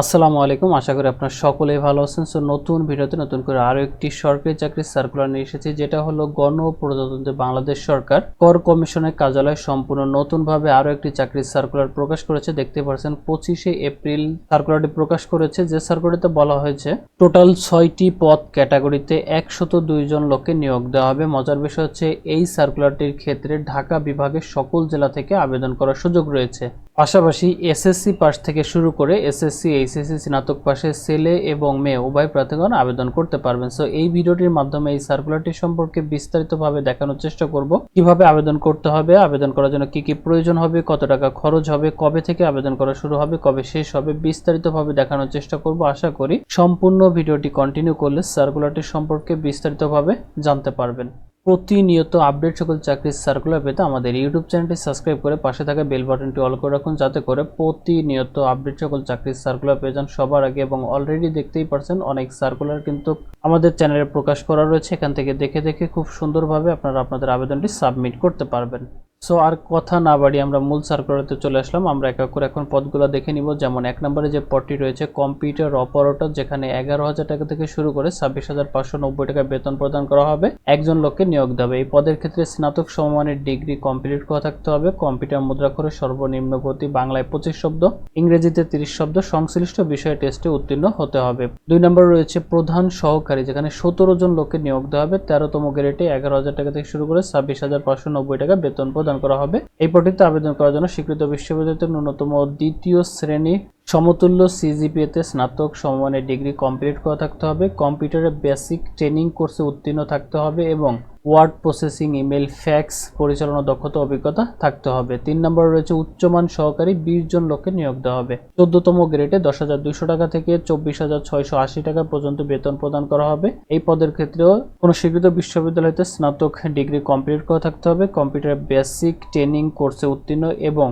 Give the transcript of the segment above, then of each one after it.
আসসালামু আলাইকুম, আশা করি আপনারা সকলেই ভালো আছেন। সো নতুন ভিডিওতে নতুন করে আরও একটি সরকারি চাকরির সার্কুলার নিয়ে এসেছি, যেটা হলো গণপ্রজাতন্ত্রী বাংলাদেশ সরকার কর কমিশনের কার্যালয় সম্পূর্ণ নতুনভাবে আরও একটি চাকরির সার্কুলার প্রকাশ করেছে। দেখতে পাচ্ছেন, পঁচিশে এপ্রিল সার্কুলারটি প্রকাশ করেছে, যে সার্কুলারটিতে বলা হয়েছে, টোটাল ছয়টি পদ ক্যাটাগরিতে একশত দুইজন লোককে নিয়োগ দেওয়া হবে। মজার বিষয় হচ্ছে, এই সার্কুলারটির ক্ষেত্রে ঢাকা বিভাগের সকল জেলা থেকে আবেদন করার সুযোগ রয়েছে। পাশাপাশি এসএসসি পাস থেকে শুরু করে এসএসসি এইচএসসি স্নাতক পাশে ছেলে এবং মেয়ে উভয় প্রার্থীগণ আবেদন করতে পারবেন। সো এই ভিডিওটির মাধ্যমে এই সার্কুলারটি সম্পর্কে বিস্তারিতভাবে দেখানোর চেষ্টা করব। কীভাবে আবেদন করতে হবে, আবেদন করার জন্য কি কি প্রয়োজন হবে, কত টাকা খরচ হবে, কবে থেকে আবেদন করা শুরু হবে, কবে শেষ হবে বিস্তারিতভাবে দেখানোর চেষ্টা করব। আশা করি সম্পূর্ণ ভিডিওটি কন্টিনিউ করলে সার্কুলারটি সম্পর্কে বিস্তারিতভাবে জানতে পারবেন। প্রতিনিয়ত আপডেট সকল চাকরির সার্কুলার পেতে আমাদের ইউটিউব চ্যানেলটি সাবস্ক্রাইব করে পাশে থাকা বেল বাটনটি অল করে রাখুন। যাতে করে প্রতিনিয়ত আপডেট সকল চাকরির সার্কুলার পেয়ে যান সবার আগে এবং অলরেডি দেখতেই পারছেন অনেক সার্কুলার কিন্তু আমাদের চ্যানেলে প্রকাশ করা রয়েছে। এখান থেকে দেখে দেখে খুব সুন্দরভাবে আপনারা আপনাদের আবেদনটি সাবমিট করতে পারবেন। সো আর কথা না বাড়িয়ে আমরা মূল সার্কুলারতে চলে আসলাম। আমরা এক করে এখন পদগুলো দেখে নিব। যেমন এক নম্বরে যে পদটি রয়েছে কম্পিউটার অপারেটর যেখানে এগারো হাজার টাকা থেকে শুরু করে ছাব্বিশ হাজার পাঁচশো নব্বই টাকা বেতন প্রদান করা হবে। একজন লোককে নিয়োগ দেবে এই পদের ক্ষেত্রে স্নাতক সমমানের ডিগ্রি কমপ্লিট করা থাকতে হবে। কম্পিউটার মুদ্রাক্ষরে সর্বনিম্ন গতি বাংলায় পঁচিশ শব্দ, ইংরেজিতে তিরিশ শব্দ। সংশ্লিষ্ট বিষয় টেস্টে উত্তীর্ণ হতে হবে। দুই নম্বর রয়েছে প্রধান সহকারী, যেখানে সতেরো জন লোককে নিয়োগ দেওয়া হবে। তেরোতম গ্রেডে এগারো হাজার টাকা থেকে শুরু করে ছাব্বিশ হাজার পাঁচশো নব্বই টাকা বেতন প্রদান করা হবে। এই পদটিতে আবেদন করার জন্য স্বীকৃত বিশ্ববিদ্যালয়ের ন্যূনতম দ্বিতীয় শ্রেণি সমতুল্য সিজিপিএতে স্নাতক সমমানের ডিগ্রি কমপ্লিট করা থাকতে হবে। কম্পিউটারে বেসিক ট্রেনিং কোর্সে উত্তীর্ণ থাকতে হবে এবং ওয়ার্ড প্রসেসিং ইমেল, ফ্যাক্স পরিচালনা দক্ষতা অভিজ্ঞতা থাকতে হবে। তিন নম্বর রয়েছে উচ্চমান সহকারী বিশ জন লোককে নিয়োগ দেওয়া হবে। চোদ্দতম গ্রেডে দশ হাজার দুইশো টাকা থেকে চব্বিশ হাজার ছয়শো আশি টাকা পর্যন্ত বেতন প্রদান করা হবে। এই পদের ক্ষেত্রেও কোনো স্বীকৃত বিশ্ববিদ্যালয়তে স্নাতক ডিগ্রি কমপ্লিট করা থাকতে হবে। কম্পিউটার বেসিক ট্রেনিং কোর্সে উত্তীর্ণ এবং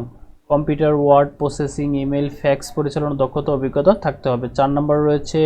computer word processing email, fax পরিচালনা দক্ষতা অভিজ্ঞতা থাকতে হবে। চার নম্বর রয়েছে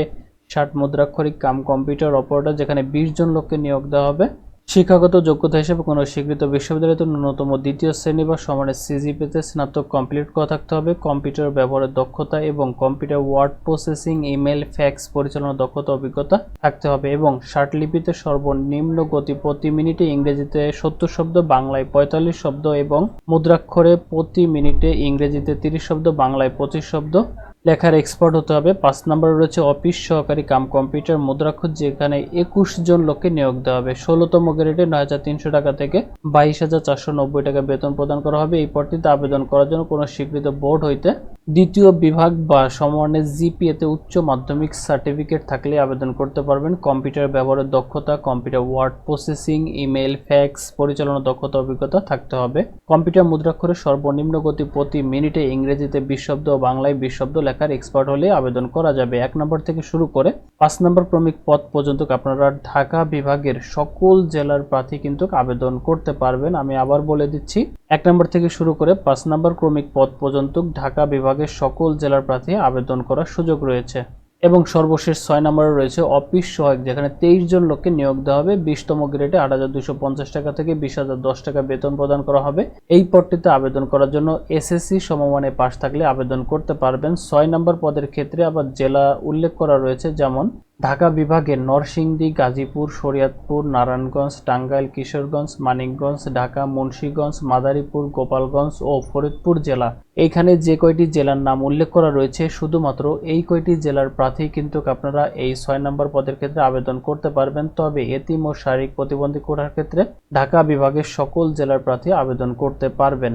ষাট মুদ্রাক্ষরিক কাম কম্পিউটার অপারেটর, যেখানে বিশ জন লোককে নিয়োগ দেওয়া হবে। শিক্ষাগত যোগ্যতা হিসেবে কোনো স্বীকৃত বিশ্ববিদ্যালয়তে ন্যূনতম দ্বিতীয় শ্রেণি বা সমানের সিজিপিতে স্নাতক কমপ্লিট করা থাকতে হবে। কম্পিউটার ব্যবহারের দক্ষতা এবং computer word processing, email, fax পরিচালনা দক্ষতা, অভিজ্ঞতা থাকতে হবে এবং লিপিতে সর্বনিম্ন গতি প্রতি মিনিটে ইংরেজিতে সত্তর শব্দ, বাংলায় পঁয়তাল্লিশ শব্দ এবং মুদ্রাক্ষরে প্রতি মিনিটে ইংরেজিতে তিরিশ শব্দ, বাংলায় পঁচিশ শব্দ লেখার এক্সপার্ট হতে হবে। পাঁচ নম্বরে রয়েছে অফিস সহকারী কাম কম্পিউটার মুদ্রাক্ষর, যেখানে একুশ জন লোককে নিয়োগ দেওয়া হবে। ষোলোতম গ্রেডে নয় হাজার তিনশো টাকা থেকে বাইশ হাজার চারশো নব্বই টাকা বেতন প্রদান করা হবে। এই পদটিতে আবেদন করার জন্য কোনো স্বীকৃত বোর্ড হইতে দ্বিতীয় বিভাগ বা সমমানের জিপিএতে উচ্চ মাধ্যমিক সার্টিফিকেট থাকলে আবেদন করতে পারবেন। কম্পিউটার ব্যবহারের দক্ষতা, computer word processing email fax, পরিচালনা দক্ষতা, অভিজ্ঞতা থাকতে হবে। কম্পিউটার মুদ্রাক্ষরের সর্বনিম্ন গতি প্রতি মিনিটে ইংরেজিতে বিশ শব্দ ও বাংলায় বিশ শব্দ লেখার এক্সপার্ট হলে আবেদন করা যাবে। এক নম্বর থেকে শুরু করে পাঁচ নম্বর ক্রমিক পদ পর্যন্ত আপনারা ঢাকা বিভাগের সকল জেলার প্রার্থী কিন্তু আবেদন করতে পারবেন। আমি আবার বলে দিচ্ছি, এক নম্বর থেকে শুরু করে পাঁচ নম্বর ক্রমিক পদ পর্যন্ত ঢাকা বিভাগের সকল জেলার প্রার্থী আবেদন করার সুযোগ রয়েছে। এবং সর্বশেষ ছয় নম্বরে রয়েছে অফিস সহায়ক, যেখানে তেইশ জন লোককে নিয়োগ দেওয়া হবে। বিশতম গ্রেডে আট হাজার দুশো পঞ্চাশ টাকা থেকে বিশ হাজার দশ টাকা বেতন প্রদান করা হবে। এই পদটিতে আবেদন করার জন্য এসএসসি সমমানে পাশ থাকলে আবেদন করতে পারবেন। ছয় নম্বর পদের ক্ষেত্রে আবার জেলা উল্লেখ করা রয়েছে, যেমন ঢাকা বিভাগের নরসিংদী, গাজীপুর, শরিয়াতপুর, নারায়ণগঞ্জ, টাঙ্গাইল, কিশোরগঞ্জ, মানিকগঞ্জ, ঢাকা, মুন্সীগঞ্জ, মাদারীপুর, গোপালগঞ্জ ও ফরিদপুর জেলা। এইখানে যে কয়টি জেলার নাম উল্লেখ করা রয়েছে, শুধুমাত্র এই কয়টি জেলার প্রার্থী কিন্তু আপনারা এই ছয় নম্বর পদের ক্ষেত্রে আবেদন করতে পারবেন। তবে এতিম ও শারীরিক প্রতিবন্ধী কোটার ক্ষেত্রে ঢাকা বিভাগের সকল জেলার প্রার্থী আবেদন করতে পারবেন।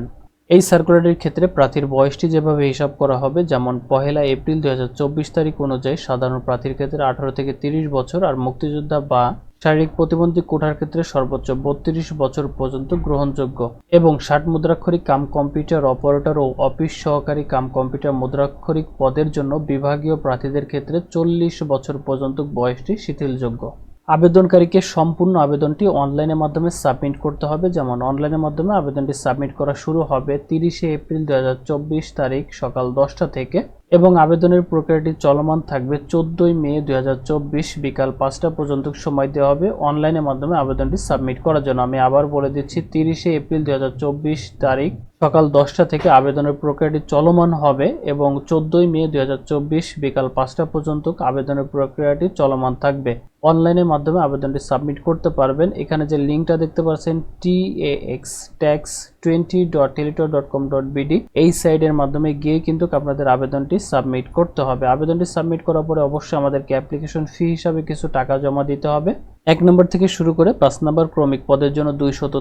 এই সার্কুলারের ক্ষেত্রে প্রার্থীর বয়সটি যেভাবে হিসাব করা হবে, যেমন পহেলা এপ্রিল দু হাজার চব্বিশ তারিখ অনুযায়ী সাধারণ প্রার্থীর ক্ষেত্রে আঠারো থেকে তিরিশ বছর আর মুক্তিযোদ্ধা বা শারীরিক প্রতিবন্ধী কোঠার ক্ষেত্রে সর্বোচ্চ বত্রিশ বছর পর্যন্ত গ্রহণযোগ্য এবং ষাট মুদ্রাক্ষরিক কাম কম্পিউটার অপারেটর ও অফিস সহকারী কাম কম্পিউটার মুদ্রাক্ষরিক পদের জন্য বিভাগীয় প্রার্থীদের ক্ষেত্রে চল্লিশ বছর পর্যন্ত বয়সটি শিথিলযোগ্য। আবেদনকারীকে সম্পূর্ণ আবেদনটি অনলাইনের মাধ্যমে সাবমিট করতে হবে। যেমন, অনলাইনের মাধ্যমে আবেদনটি সাবমিট করা শুরু হবে তিরিশে এপ্রিল দু হাজার চব্বিশ তারিখ সকাল দশটা থেকে এবং আবেদনের প্রক্রিয়াটি চলমান থাকবে চোদ্দই মে দু হাজার চব্বিশ বিকাল পাঁচটা পর্যন্ত সময় দেওয়া হবে অনলাইনের মাধ্যমে আবেদনটি সাবমিট করার জন্য। আমি আবার বলে দিচ্ছি, তিরিশে এপ্রিল দু হাজার চব্বিশ তারিখ সকাল দশটা থেকে আবেদনের প্রক্রিয়াটি চলমান হবে এবং চোদ্দই মে দু হাজার চব্বিশ বিকাল পাঁচটা পর্যন্ত আবেদনের প্রক্রিয়াটি চলমান থাকবে। অনলাইনের মাধ্যমে আবেদনটি সাবমিট করতে পারবেন। এখানে যে লিঙ্কটা দেখতে পাচ্ছেন T A X tax twenty dot Teletalk dot com dot BD এই সাইটের মাধ্যমে গিয়ে কিন্তু আপনাদের আবেদনটি সাবমিট করতে হবে। আবেদনটি সাবমিট করার পরে অবশ্যই আমাদেরকে অ্যাপ্লিকেশন ফি হিসাবে কিছু টাকা জমা দিতে হবে। এক নম্বর থেকে শুরু করে পাঁচ নম্বর ক্রমিক পদের জন্য দুইশত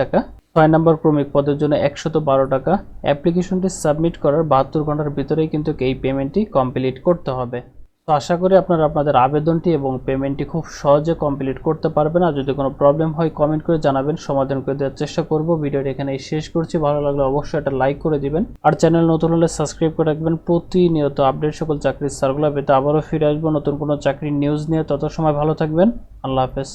টাকা। ছয় নম্বর ক্রমিক পদের জন্য একশত বারো টাকা। অ্যাপ্লিকেশনটি সাবমিট করার বাহাত্তর ঘণ্টার ভিতরেই কিন্তু এই পেমেন্টটি কমপ্লিট করতে হবে। তো আশা করি আপনারা আপনাদের আবেদনটি এবং পেমেন্টটি খুব সহজে কমপ্লিট করতে পারবেন। আর যদি কোনো প্রবলেম হয়, কমেন্ট করে জানাবেন। সমাধান করে দেওয়ার চেষ্টা করব। ভিডিওটি এখানে শেষ করছি। ভালো লাগলে অবশ্যই একটা লাইক করে দিবেন। আর চ্যানেল নতুন হলে সাবস্ক্রাইব করে রাখবেন। প্রতিনিয়ত আপডেট সকল চাকরির সার্কুলার পেতে আবারও ফিরে আসব নতুন কোনো চাকরির নিউজ নিয়ে। তত সময় ভালো থাকবেন। আল্লাহ হাফেজ।